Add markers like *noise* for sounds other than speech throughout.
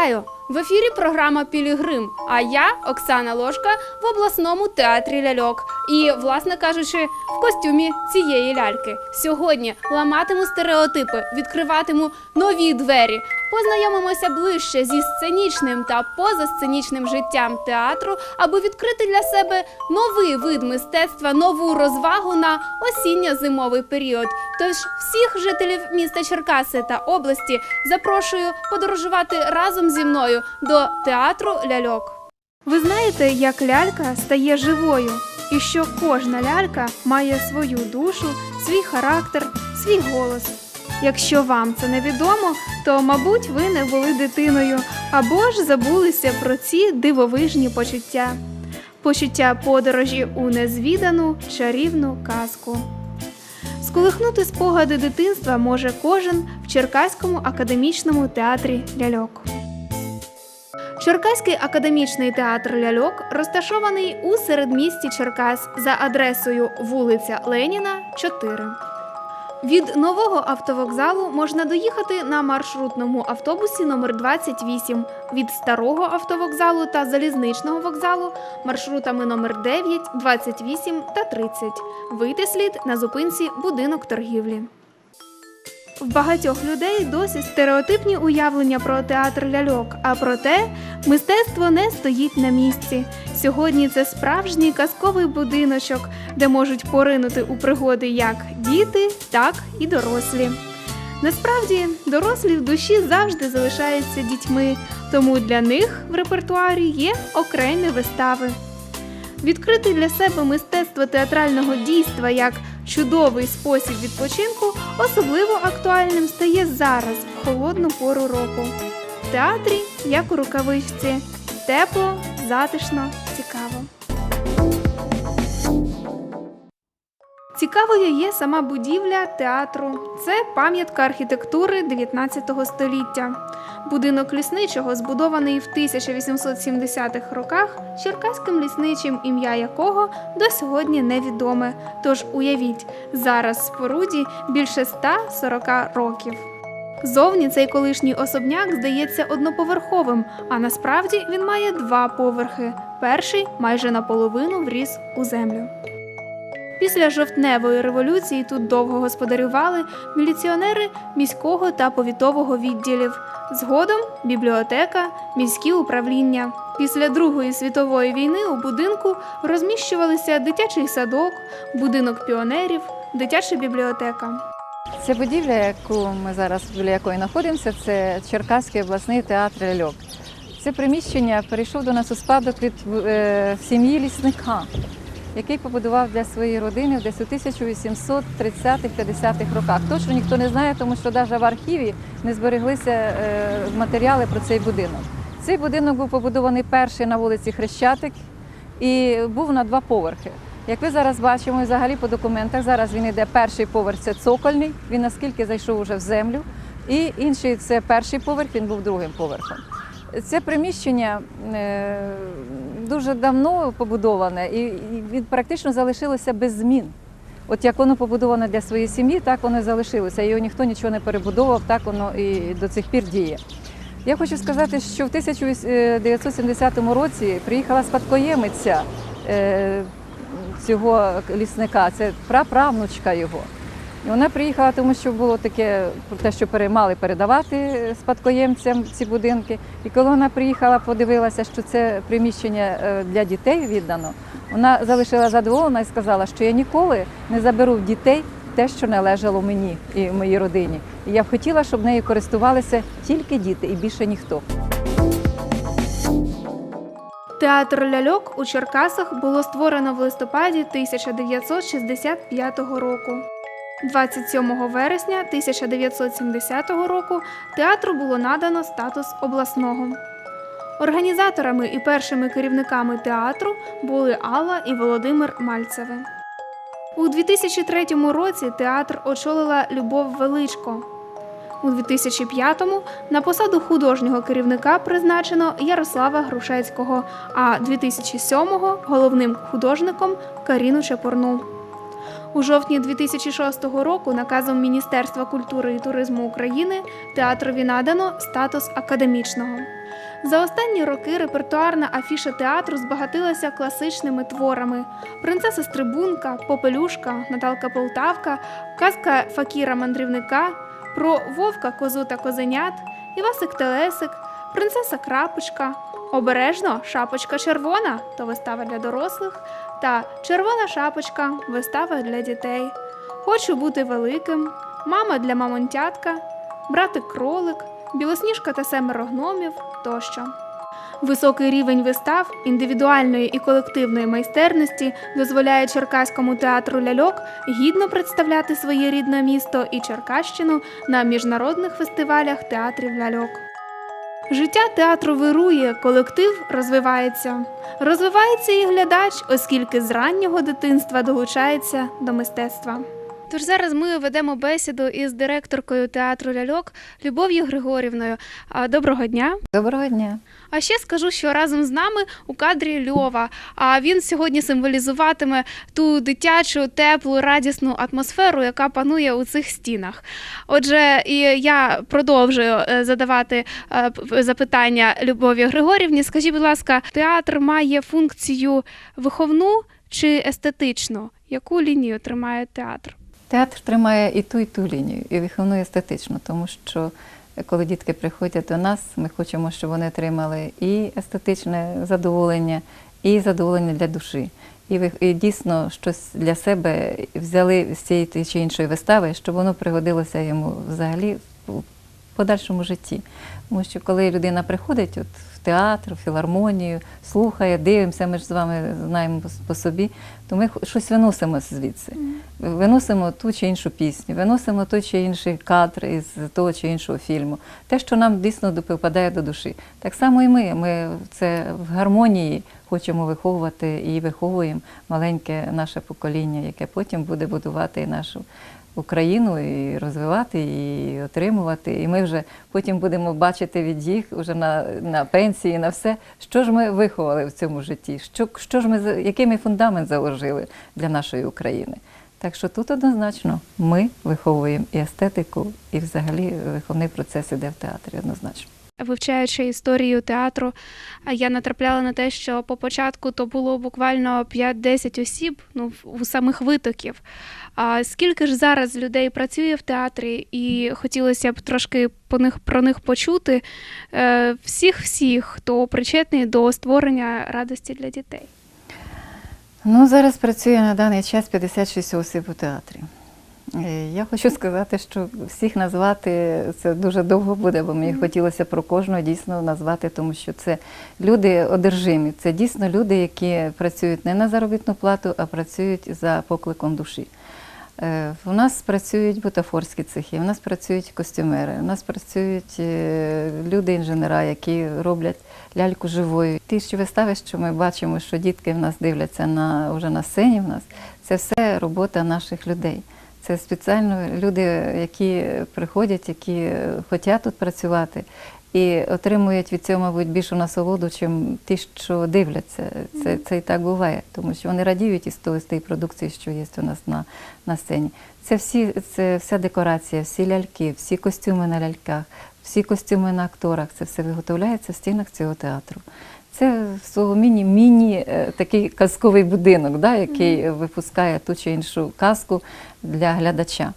Вітаю! В ефірі програма Пілігрим. А я, Оксана Ложка, в обласному театрі ляльок. І, власне кажучи, в костюмі цієї ляльки. Сьогодні ламатиму стереотипи, відкриватиму нові двері, познайомимося ближче зі сценічним та позасценічним життям театру, аби відкрити для себе новий вид мистецтва, нову розвагу на осінньо-зимовий період. Тож всіх жителів міста Черкаси та області запрошую подорожувати разом зі мною до театру ляльок. Ви знаєте, як лялька стає живою, і що кожна лялька має свою душу, свій характер, свій голос. Якщо вам це невідомо, то мабуть ви не були дитиною або ж забулися про ці дивовижні почуття. Почуття подорожі у незвідану чарівну казку. Сколихнути спогади дитинства може кожен в Черкаському академічному театрі ляльок. Черкаський академічний театр ляльок розташований у середмісті Черкас за адресою вулиця Леніна, 4. Від нового автовокзалу можна доїхати на маршрутному автобусі номер 28 від старого автовокзалу та залізничного вокзалу маршрутами номер 9, 28 та 30. Вийти слід на зупинці будинок торгівлі. В багатьох людей досі стереотипні уявлення про театр ляльок. А проте мистецтво не стоїть на місці. Сьогодні це справжній казковий будиночок, де можуть поринути у пригоди як діти, так і дорослі. Насправді, дорослі в душі завжди залишаються дітьми, тому для них в репертуарі є окремі вистави. Відкрити для себе мистецтво театрального дійства як чудовий спосіб відпочинку особливо актуальним стає зараз, в холодну пору року. В театрі, як у рукавичці, тепло, затишно, цікаво. Цікавою є сама будівля театру. Це пам'ятка архітектури 19 століття. Будинок лісничого збудований в 1870-х роках черкаським лісничим, ім'я якого до сьогодні невідоме. Тож уявіть, зараз споруді більше 140 років. Зовні цей колишній особняк здається одноповерховим, а насправді він має два поверхи. Перший майже наполовину вріс у землю. Після жовтневої революції тут довго господарювали міліціонери міського та повітового відділів. Згодом бібліотека, міські управління. Після Другої світової війни у будинку розміщувалися дитячий садок, будинок піонерів, дитяча бібліотека. Ця будівля, яку ми зараз біля якої знаходимося, це Черкаський обласний театр ляльок. Це приміщення перейшов до нас у спадок від е, сім'ї лісника, який побудував для своєї родини десь у 1830-50-х роках. Точно ніхто не знає, тому що навіть в архіві не збереглися е, матеріали про цей будинок. Цей будинок був побудований перший на вулиці Хрещатик і був на два поверхи. Як ви зараз бачимо, і взагалі по документах, зараз він йде перший поверх, це цокольний, він наскільки зайшов уже в землю. І інший це перший поверх, він був другим поверхом. Це приміщення е, дуже давно побудоване і він практично залишилося без змін. От як воно побудоване для своєї сім'ї, так воно і залишилося. Його ніхто нічого не перебудовував, так воно і до цих пір діє. Я хочу сказати, що в 1970 році приїхала спадкоємиця е, цього лісника, це праправнучка його. І вона приїхала, тому що було таке про те, що переймали передавати спадкоємцям ці будинки. І коли вона приїхала, подивилася, що це приміщення е, для дітей віддано, вона залишила задоволена і сказала, що я ніколи не заберу в дітей те, що належало мені і моїй родині. І я б хотіла, щоб нею користувалися тільки діти і більше ніхто. Театр ляльок у Черкасах було створено в листопаді 1965 року. 27 вересня 1970 року театру було надано статус обласного. Організаторами і першими керівниками театру були Алла і Володимир Мальцеви. У 2003 році театр очолила Любов Величко. У 2005-му на посаду художнього керівника призначено Ярослава Грушецького, а 2007-го головним художником Каріну Чепурну. У жовтні 2006 року наказом Міністерства культури і туризму України театрові надано статус академічного. За останні роки репертуарна афіша театру збагатилася класичними творами: Принцеса Стрибунка, Попелюшка, Наталка Полтавка, казка Факіра Мандрівника, про Вовка, козу та козенят, Івасик Телесик, Принцеса Крапочка, Обережно шапочка червона то вистава для дорослих, та Червона шапочка вистава для дітей. Хочу бути великим, мама для мамонтятка, братик кролик, білосніжка та семеро гномів тощо. Високий рівень вистав індивідуальної і колективної майстерності дозволяє Черкаському театру ляльок гідно представляти своє рідне місто і Черкащину на міжнародних фестивалях театрів ляльок. Життя театру вирує, колектив розвивається. Розвивається і глядач, оскільки з раннього дитинства долучається до мистецтва. Тож зараз ми ведемо бесіду із директоркою театру ляльок Любов'ю Григорівною. Доброго дня! Доброго дня. А ще скажу, що разом з нами у кадрі Льова. А він сьогодні символізуватиме ту дитячу, теплу, радісну атмосферу, яка панує у цих стінах. Отже, і я продовжую е, задавати е, запитання Любові Григорівні. Скажіть, будь ласка, театр має функцію виховну чи естетичну? Яку лінію тримає театр? Театр тримає і ту, і ту лінію, і виховну, і естетичну, тому що е, коли дітки приходять до нас, ми хочемо, щоб вони отримали і естетичне задоволення, і задоволення для душі. І, і дійсно щось для себе взяли з цієї чи іншої вистави, щоб воно пригодилося йому взагалі подальшому житті. Тому що коли людина приходить от, в театр, в філармонію, слухає, дивимося, ми ж з вами знаємо по- собі, то ми щось виносимо звідси. Виносимо ту чи іншу пісню, виносимо той чи інший кадр із того чи іншого фільму. Те, що нам дійсно допадає до душі. Так само і ми. Ми це в гармонії хочемо виховувати і виховуємо маленьке наше покоління, яке потім буде будувати нашу Україну і розвивати, і отримувати. І ми вже потім будемо бачити від їх вже на, на пенсії, на все, що ж ми виховали в цьому житті, що, що ж ми який ми фундамент заложили для нашої України. Так що тут однозначно ми виховуємо і естетику, і взагалі виховний процес іде в театрі однозначно. Вивчаючи історію театру, я натрапляла на те, що по початку то було буквально 5-10 осіб, ну у самих витоків. А скільки ж зараз людей працює в театрі, і хотілося б трошки по них про них почути е, всіх, всіх, хто причетний до створення радості для дітей. Ну, зараз працює на даний час 56 осіб у театрі. Е, Я хочу сказати, що всіх назвати це дуже довго буде, бо мені хотілося про кожного дійсно назвати, тому що це люди одержимі. Це дійсно люди, які працюють не на заробітну плату, а працюють за покликом душі. Е, У нас працюють бутафорські цехи, у нас працюють костюмери, у нас працюють е, люди-інженера, які роблять ляльку живою. Ті ж вистави, що ми бачимо, що дітки в нас дивляться на вже на сцені. В нас це все робота наших людей. Це спеціально люди, які приходять, які хочуть тут працювати і отримують від цього, мабуть, більшу насолоду, чим ті, що дивляться. Це, це і так буває, тому що вони радіють із того, з тієї продукції, що є у нас на, на сцені. Це всі, це вся декорація, всі ляльки, всі костюми на ляльках, всі костюми на акторах. Це все виготовляється в стінах цього театру. Це свого міні, міні е, такий казковий будинок, да, який випускає ту чи іншу казку для глядача.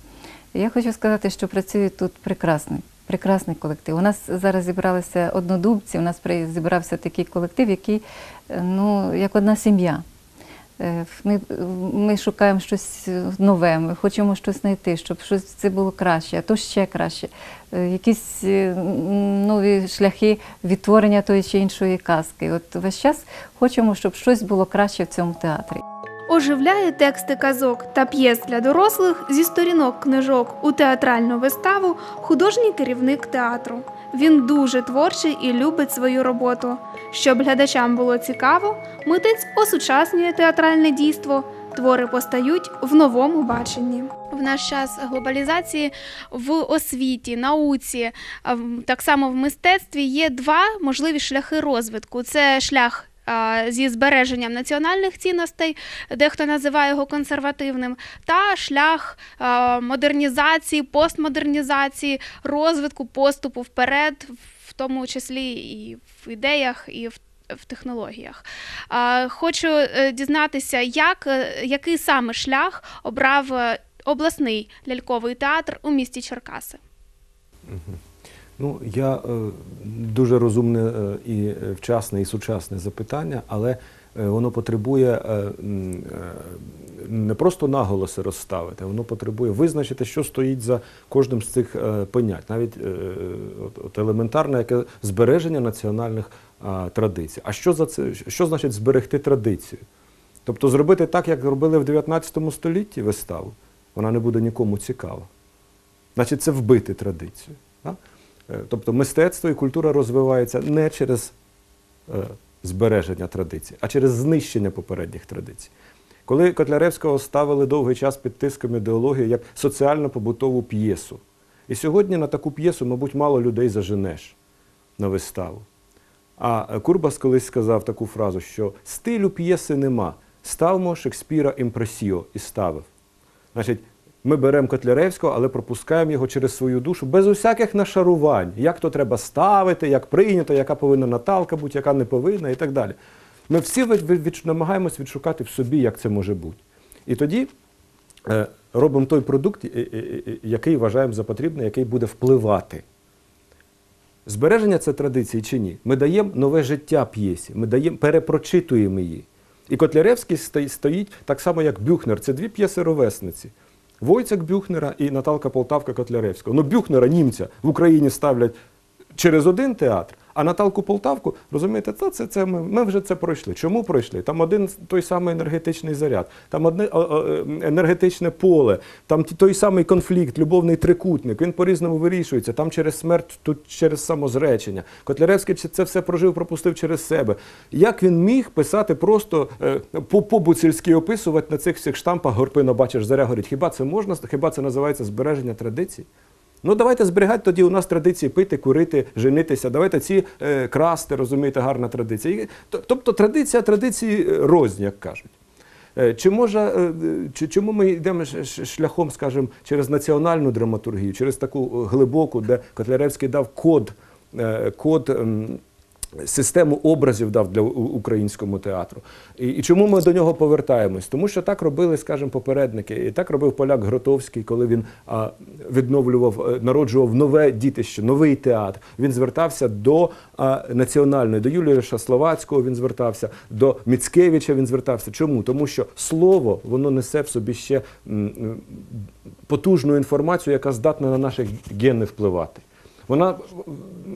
Я хочу сказати, що працює тут прекрасний, прекрасний колектив. У нас зараз зібралися однодумці, у нас при- зібрався такий колектив, який е, ну, як одна сім'я. Е, Ми, ми шукаємо щось нове, ми хочемо щось знайти, щоб щось це було краще, а то ще краще. Е, Якісь е, нові шляхи відтворення тої чи іншої казки. От весь час хочемо, щоб щось було краще в цьому театрі. Оживляє тексти казок та п'єс для дорослих зі сторінок книжок у театральну виставу художній керівник театру. Він дуже творчий і любить свою роботу. Щоб глядачам було цікаво, митець осучаснює театральне дійство. Твори постають в новому баченні. В наш час глобалізації в освіті, науці, так само в мистецтві є два можливі шляхи розвитку: це шлях. Зі збереженням національних цінностей, дехто називає його консервативним, та шлях модернізації, постмодернізації, розвитку, поступу вперед в в тому числі і в ідеях, і в, в технологіях. Хочу е, дізнатися, як, е, який саме шлях обрав е, обласний ляльковий театр у місті Черкаси. Ну, я е, дуже розумне е, і вчасне, і сучасне запитання, але е, воно потребує не просто наголоси розставити, воно потребує визначити, що стоїть за кожним з цих понять, навіть от, елементарне яке збереження національних традицій. А що за це? Що значить зберегти традицію? Тобто зробити так, як робили в 19 столітті виставу, вона не буде нікому цікава. Значить, це вбити традицію. Да? Е, Тобто мистецтво і культура розвивається не через е, збереження традицій, а через знищення попередніх традицій. Коли Котляревського ставили довгий час під тиском ідеології як соціально-побутову п'єсу. І сьогодні на таку п'єсу, мабуть, мало людей заженеш на виставу. А е, Курбас колись сказав таку фразу, що стилю п'єси нема. Ставмо Шекспіра імпресіо і ставив. Значить, ми беремо Котляревського, але пропускаємо його через свою душу без усяких нашарувань, як то треба ставити, як прийнято, яка повинна Наталка бути, яка не повинна і так далі. Ми всі намагаємось відшукати в собі, як це може бути. І тоді е, робимо той продукт, е, е, який вважаємо за потрібне, який буде впливати. Збереження це традиції чи ні? Ми даємо нове життя п'єсі, ми даємо, перепрочитуємо її. І Котляревський стоїть так само, як Бюхнер. Це дві п'єси ровесниці. Войцек Бюхнера і Наталка Полтавка Котляревського. Ну, Бюхнера, німця, в Україні ставлять через один театр, а Наталку Полтавку, розумієте, це, це, це ми, ми вже це пройшли. Чому пройшли? Там один той самий енергетичний заряд, там одне е, енергетичне поле, там той самий конфлікт, любовний трикутник, він по-різному вирішується, там через смерть, тут через самозречення. Котляревський це все прожив, пропустив через себе. Як він міг писати просто е, по побуцільськи описувати на цих всіх штампах Горпина, бачиш, заря горить. Хіба це можна? Хіба це називається збереження традицій? Ну давайте зберігати тоді у нас традиції пити, курити, женитися. Давайте ці е, красти, розумієте, гарна традиція. Тобто традиція традиції е, розні, як кажуть. Е, Чи може, е, чи, чому ми йдемо шляхом, скажімо, через національну драматургію, через таку глибоку, де Котляревський дав код, код систему образів дав для українському театру. І, і чому ми до нього повертаємось? Тому що так робили, скажімо, попередники. І так робив поляк Гротовський, коли він а, відновлював, е, народжував нове дітище, новий театр. Він звертався до а, національної, до Юліша Словацького він звертався, до Міцкевича він звертався. Чому? Тому що слово воно несе в собі ще м, м, потужну інформацію, яка здатна на наші гени впливати. Вона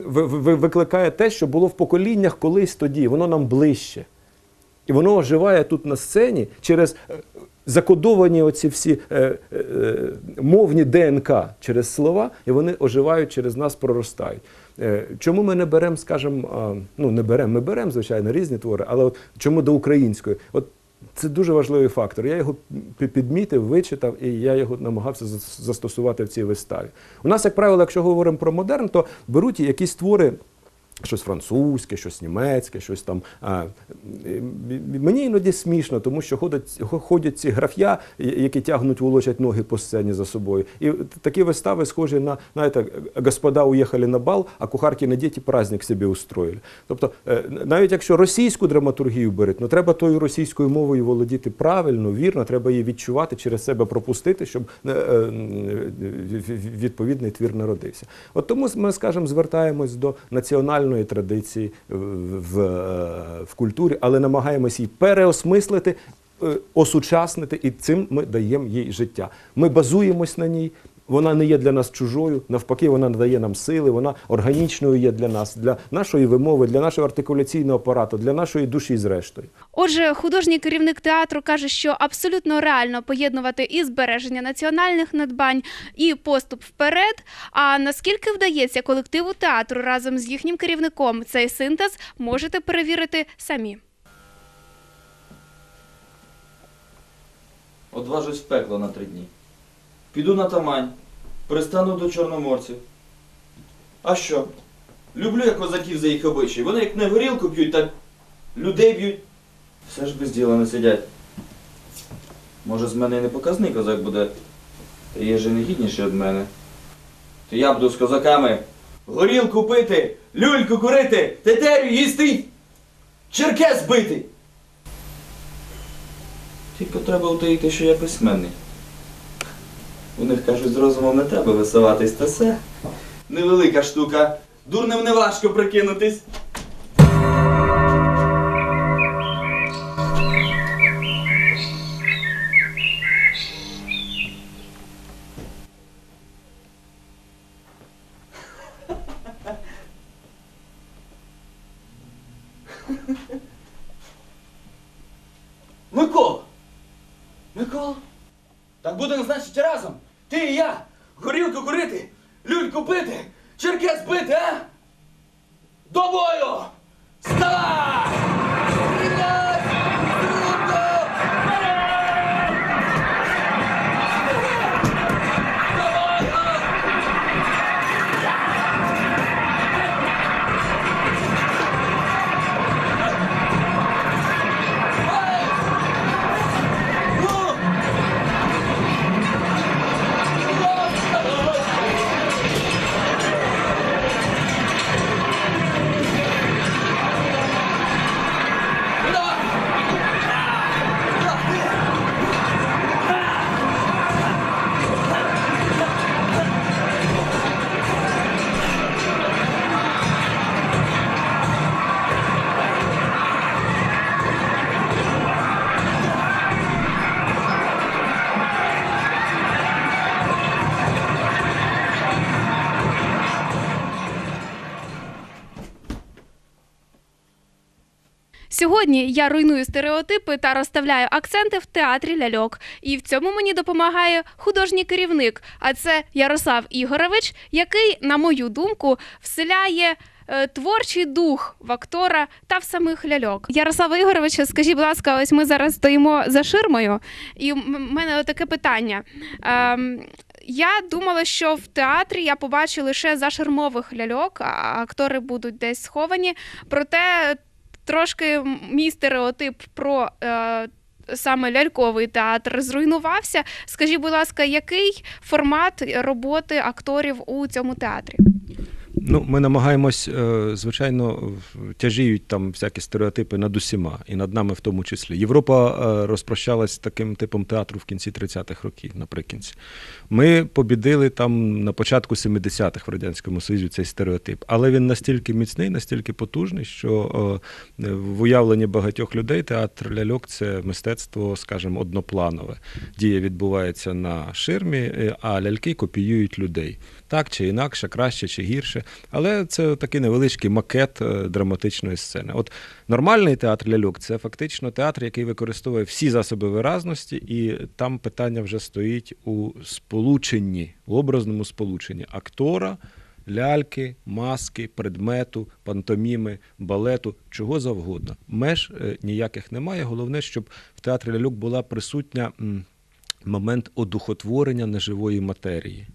ви- ви- викликає те, що було в поколіннях колись тоді, воно нам ближче. І воно оживає тут на сцені через е, закодовані оці всі е, е, мовні ДНК через слова, і вони оживають через нас, проростають. Е, Чому ми не беремо, скажімо, ну не беремо, ми беремо, звичайно, різні твори, але от чому до української? От це дуже важливий фактор. Я його підмітив, вичитав, і я його намагався зас- застосувати в цій виставі. У нас, як правило, якщо говоримо про модерн, то беруть якісь твори. Щось французьке, щось німецьке, щось там. Мені іноді смішно, тому що ходять, хо- ходять ці граф'я, які тягнуть, волочать ноги по сцені за собою. І такі вистави схожі на, знаєте, господа уїхали на бал, а кухарки діти праздник собі устроїли. Тобто, е, навіть якщо російську драматургію беруть, ну треба тою російською мовою володіти правильно, вірно, треба її відчувати, через себе пропустити, щоб е, е, відповідний твір народився. От тому ми, скажімо, звертаємось до національної традиції в, в, е, в культурі, але намагаємось її переосмислити. е, Осучаснити, і цим ми даємо їй життя. Ми базуємось на ній. Вона не є для нас чужою, навпаки, вона надає нам сили, вона органічною є для нас, для нашої вимови, для нашого артикуляційного апарату, для нашої душі, зрештою. Отже, художній керівник театру каже, що абсолютно реально поєднувати і збереження національних надбань, і поступ вперед. А наскільки вдається колективу театру разом з їхнім керівником цей синтез, можете перевірити самі. Одважусь в пекло на три дні. Піду на тамань, пристану до чорноморців. А що? Люблю я козаків за їх обичаї. Вони як не горілку п'ють, так людей б'ють. Все ж без діла не сидять. Може, з мене і не показний козак буде, та є же не гідніший від мене. То я буду з козаками горілку пити, люльку курити, тетерю їсти, черкес бити. Тільки треба утаїти, що я письменний. У них кажуть, з розумом не треба висуватись, та все. Невелика штука. Дурним не важко прикинутись. Сьогодні я руйную стереотипи та розставляю акценти в театрі ляльок. І в цьому мені допомагає художній керівник. А це Ярослав Ігорович, який, на мою думку, вселяє. е, Творчий дух в актора та в самих ляльок. Ярослава Ігоровича, скажіть, будь ласка, ось ми зараз стоїмо за ширмою, і в мене таке питання. Ем, я думала, що в театрі я побачу лише зашармових ляльок, а актори будуть десь сховані. Проте трошки мій стереотип про е, саме ляльковий театр зруйнувався. Скажіть, будь ласка, який формат роботи акторів у цьому театрі? Ну, ми намагаємось, е, звичайно, тяжіють там всякі стереотипи над усіма, і над нами в тому числі. Європа е, розпрощалась таким типом театру в кінці 30-х років, наприкінці. Ми побідили там на початку 70-х в Радянському Союзі цей стереотип. Але він настільки міцний, настільки потужний, що е, в уявленні багатьох людей театр ляльок це мистецтво, скажімо, однопланове. Дія відбувається на ширмі, а ляльки копіюють людей. Так чи інакше, краще чи гірше. Але це такий невеличкий макет е, драматичної сцени. От нормальний театр ляльок це фактично театр, який використовує всі засоби виразності, і там питання вже стоїть у сполученні, у образному сполученні актора. Ляльки, маски, предмету, пантоміми, балету, чого завгодно. Меж е, ніяких немає. Головне, щоб в театрі ляльок була присутня момент одухотворення неживої матерії.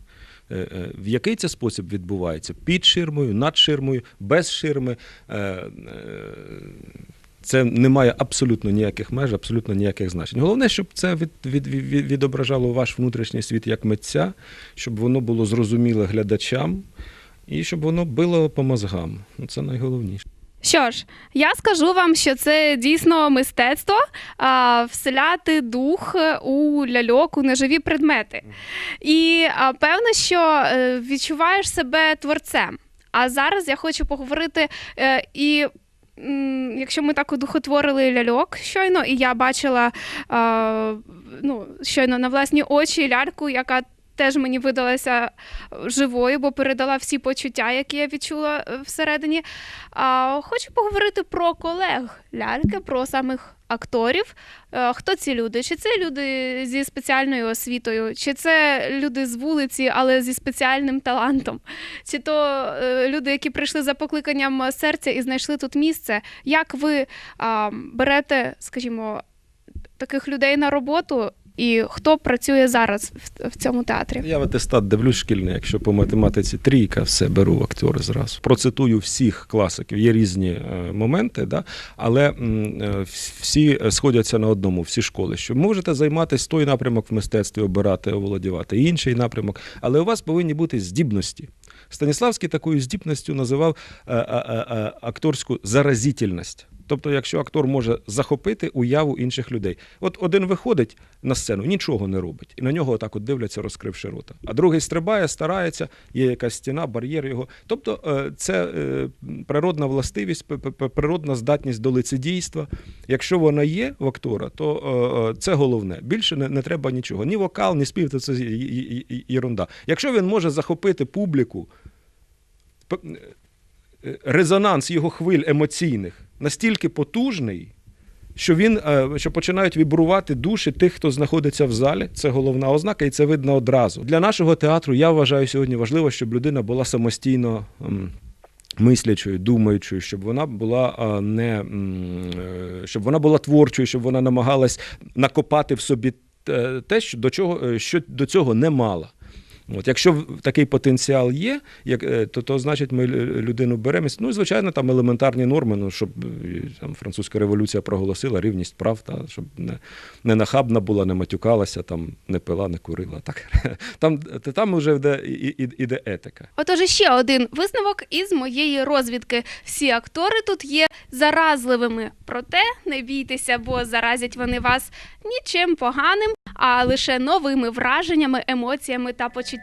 Е, е, В який це спосіб відбувається? Під ширмою, над ширмою, без ширми. Е, Це не має абсолютно ніяких меж, абсолютно ніяких значень. Головне, щоб це від, від, від, відображало ваш внутрішній світ як митця, щоб воно було зрозуміле глядачам і щоб воно било по мозгам. Ну, Це найголовніше. Що ж, я скажу вам, що це дійсно мистецтво а, вселяти дух у ляльок, у неживі предмети. І а, певно, що е, відчуваєш себе творцем. А зараз я хочу поговорити е, і. Якщо ми так одухотворили ляльок щойно, і я бачила а, ну, щойно на власні очі ляльку, яка теж мені видалася живою, бо передала всі почуття, які я відчула е, всередині. А, хочу поговорити про колег ляльки, про самих акторів. Е, Хто ці люди? Чи це люди зі спеціальною освітою, чи це люди з вулиці, але зі спеціальним талантом? Чи то е, люди, які прийшли за покликанням серця і знайшли тут місце? Як ви а, берете, скажімо, таких людей на роботу? І хто працює зараз в, цьому театрі? Я в атестат дивлюсь шкільний, якщо по математиці трійка, все беру в актори зразу. Процитую всіх класиків. Є різні е, моменти, да? але е, вс- всі сходяться на одному, всі школи. Що можете займатися той напрямок в мистецтві, обирати, оволодівати, інший напрямок, але у вас повинні бути здібності. Станіславський такою здібністю називав е, акторську заразительність. Тобто, якщо актор може захопити уяву інших людей. От один виходить на сцену, нічого не робить, і на нього отак от дивляться, розкривши рота. А другий стрибає, старається, є якась стіна, бар'єр його. Тобто, е, це е, природна властивість, природна здатність до лицедійства. Якщо вона є в актора, то е, це головне. Більше не, не треба нічого. Ні вокал, ні спів, то це єрунда. Якщо він може захопити публіку, резонанс його хвиль емоційних настільки потужний, що він е, що починають вібрувати душі тих, хто знаходиться в залі. Це головна ознака, і це видно одразу. Для нашого театру я вважаю сьогодні важливо, щоб людина була самостійно. Мислячою, думаючою, щоб вона була не е, щоб вона була творчою, щоб вона намагалась накопати в собі те- що до чого е, що до цього не мала. От, якщо такий потенціал є, як, е, то, то значить ми людину беремо. Ну, і, звичайно, там елементарні норми, ну, щоб е, там, французька революція проголосила рівність прав, та, щоб не, не нахабна була, не матюкалася, там, не пила, не курила. Так. *laughs* Там, та там вже йде, іде етика. Отож, ще один висновок із моєї розвідки. Всі актори тут є заразливими. Проте не бійтеся, бо заразять вони вас нічим поганим, а лише новими враженнями, емоціями та почуттями.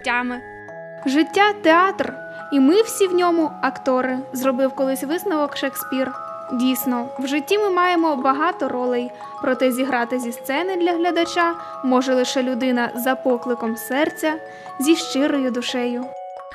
Життя театр, і ми всі в ньому актори, зробив колись висновок Шекспір. Дійсно, в житті ми маємо багато ролей, проте зіграти зі сцени для глядача може лише людина за покликом серця, зі щирою душею.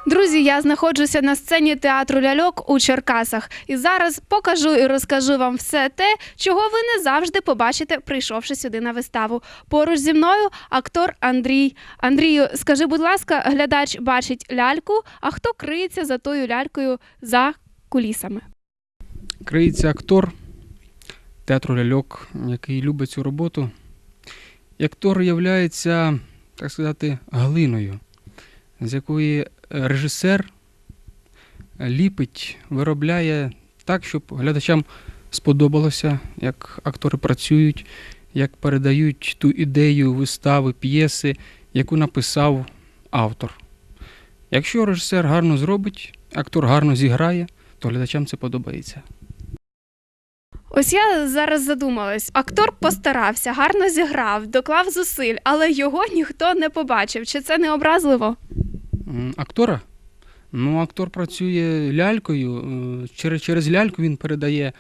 Друзі, я знаходжуся на сцені театру ляльок у Черкасах, і зараз покажу і розкажу вам все те, чого ви не завжди побачите, прийшовши сюди на виставу. Поруч зі мною актор Андрій. Андрію, скажи, будь ласка, глядач бачить ляльку, а хто криється за тою лялькою за кулісами? Криється актор театру ляльок, який любить цю роботу. І актор являється, так сказати, глиною, з якої режисер ліпить, виробляє так, щоб глядачам сподобалося, як актори працюють, як передають ту ідею вистави, п'єси, яку написав автор. Якщо режисер гарно зробить, актор гарно зіграє, то глядачам це подобається. Ось я зараз задумалась. Актор постарався, гарно зіграв, доклав зусиль, але його ніхто не побачив. Чи це не образливо? Актора? Ну, актор працює лялькою. е, Через, через ляльку він передає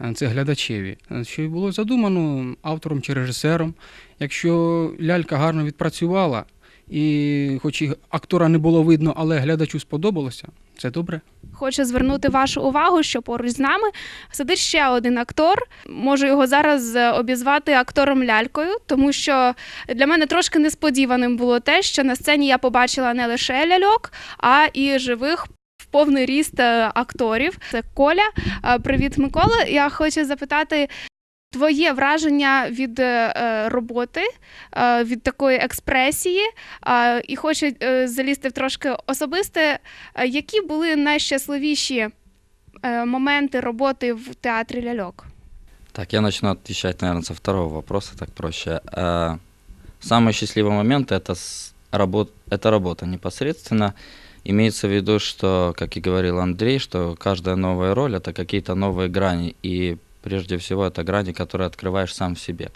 е, це глядачеві. Е, Що й було задумано автором чи режисером. Якщо лялька гарно відпрацювала, і хоч і актора не було видно, але глядачу сподобалося, це добре. Хочу звернути вашу увагу, що поруч з нами сидить ще один актор. Можу його зараз е, обізвати актором лялькою, тому що для мене трошки несподіваним було те, що на сцені я побачила не лише ляльок, а і живих. Повний ріст е, акторів. Це Коля. Е, Привіт, Микола. Я хочу запитати твоє враження від е, е, роботи, е, від такої експресії. Е, І хочу е, залізти в трошки особисте. Е, Які були найщасливіші е, моменти роботи в театрі ляльок? Так, я начну отвечать, наверное, со второго вопроса, так проще. Э, Самый счастливый момент это, с- работ, это работа непосредственно. Имеется в виду, что, как и говорил Андрей, что каждая новая роль это какие-то новые грани. И прежде всего это грани, которые открываешь сам в себе.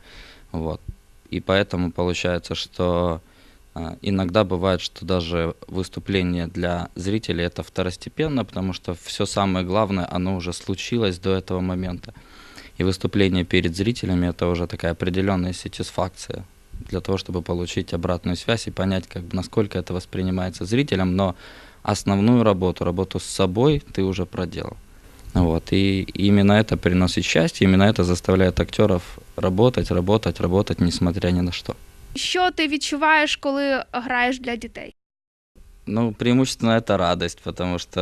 Вот. И поэтому получается, что а, иногда бывает, что даже выступление для зрителей это второстепенно, потому что все самое главное, оно уже случилось до этого момента. И выступление перед зрителями это уже такая определенная сатисфакция для того, чтобы получить обратную связь и понять, как бы, насколько это воспринимается зрителем, но основную работу, работу с собой ты уже проделал. Вот. И именно это приносит счастье, именно это заставляет актеров работать, работать, работать, несмотря ни на что. Що ти відчуваєш, коли граєш для дітей? Ну, преимущественно это радость, потому что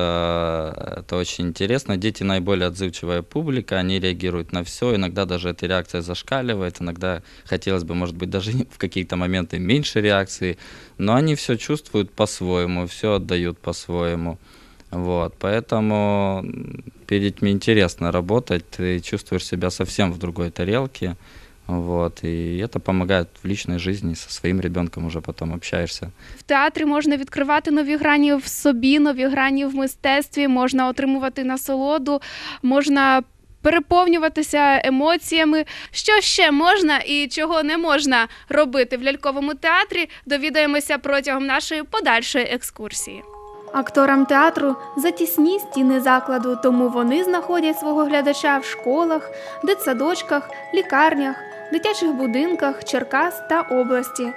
это очень интересно. Дети наиболее отзывчивая публика, они реагируют на все. Иногда даже эта реакция зашкаливает, иногда хотелось бы, может быть, даже в *laughs* какие-то моменты меньше реакции, но они все чувствуют по-своему, все отдают по-своему. Вот, поэтому м, перед детьми интересно работать, ты чувствуешь себя совсем в другой тарелке. Вот, и это помогает в личной жизни, со своим ребенком уже потом общаешься. В театрі можна відкривати нові грані в собі, нові грані в мистецтві, можна отримувати насолоду, можна переповнюватися емоціями. Що ще можна і чого не можна робити в ляльковому театрі, довідаємося протягом нашої подальшої екскурсії. Акторам театру затісні стіни закладу, тому вони знаходять свого глядача в школах, дитсадочках, лікарнях, дитячих будинках Черкас та області.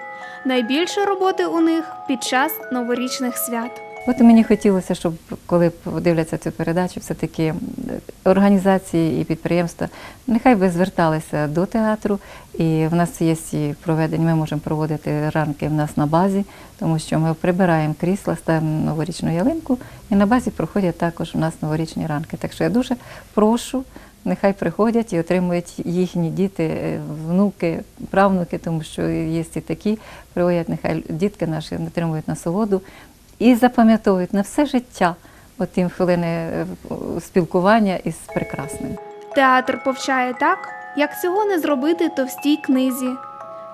Найбільше роботи у них під час новорічних свят. От мені хотілося, щоб коли подивляться цю передачу, все-таки організації і підприємства нехай би зверталися до театру. І в нас є проведення, ми можемо проводити ранки в нас на базі, тому що ми прибираємо крісла, ставимо новорічну ялинку, і на базі проходять також у нас новорічні ранки. Так що я дуже прошу. Нехай приходять і отримують їхні діти, е, внуки, правнуки, тому що є і такі, приводять, нехай дітки наші отримують насолоду і запам'ятовують на все життя отім хвилини е, спілкування із прекрасним. Театр повчає так, як цього не зробити товстій книзі.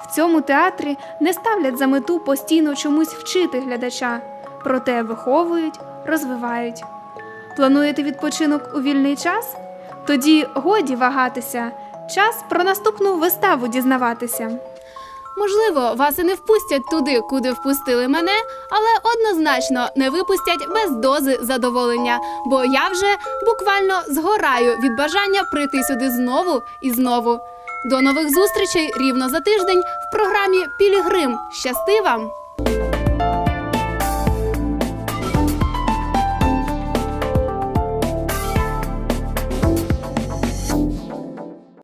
В цьому театрі не ставлять за мету постійно чомусь вчити глядача, проте виховують, розвивають. Плануєте відпочинок у вільний час? Тоді годі вагатися. Час про наступну виставу дізнаватися. Можливо, вас і не впустять туди, куди впустили мене, але однозначно не випустять без дози задоволення, бо я вже буквально згораю від бажання прийти сюди знову і знову. До нових зустрічей рівно за тиждень в програмі Пілігрим. Щасти вам!